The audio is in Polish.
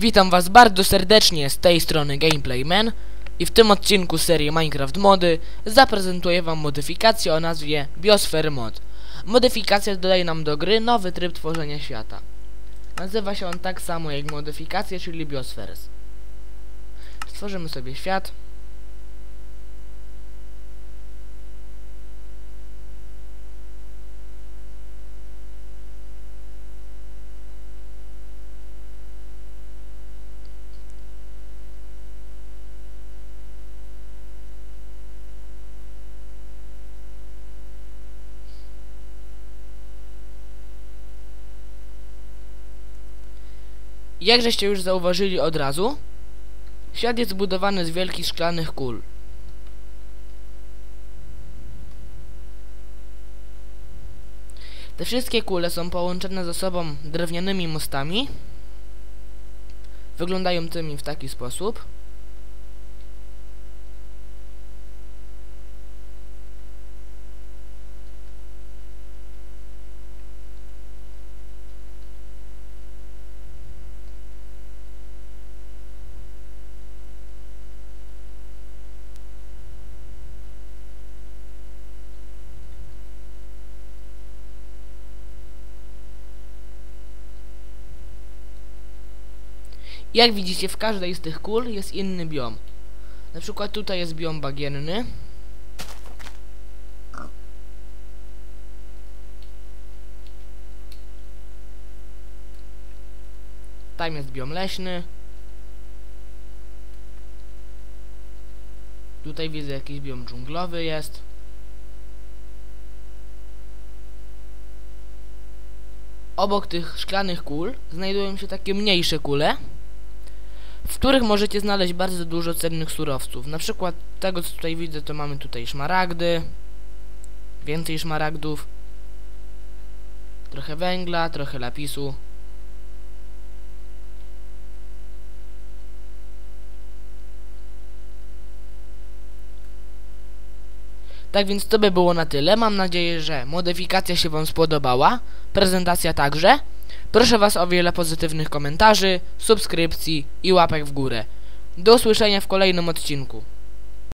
Witam was bardzo serdecznie z tej strony Gameplayman i w tym odcinku serii Minecraft Mody zaprezentuję wam modyfikację o nazwie Biosphere Mod. Modyfikacja dodaje nam do gry nowy tryb tworzenia świata. Nazywa się on tak samo jak modyfikacja, czyli Biospheres. Stworzymy sobie świat. Jak żeście już zauważyli od razu, świat jest zbudowany z wielkich szklanych kul. Te wszystkie kule są połączone ze sobą drewnianymi mostami. Wyglądają tymi w taki sposób. Jak widzicie, w każdej z tych kul jest inny biom. Na przykład tutaj jest biom bagienny. Tam jest biom leśny. Tutaj widzę jakiś biom dżunglowy jest. Obok tych szklanych kul znajdują się takie mniejsze kule w których możecie znaleźć bardzo dużo cennych surowców. Na przykład tego co tutaj widzę to mamy tutaj szmaragdy, więcej szmaragdów, trochę węgla, trochę lapisu. Tak więc to by było na tyle. Mam nadzieję, że modyfikacja się Wam spodobała, prezentacja także. Proszę Was o wiele pozytywnych komentarzy, subskrypcji i łapek w górę. Do usłyszenia w kolejnym odcinku.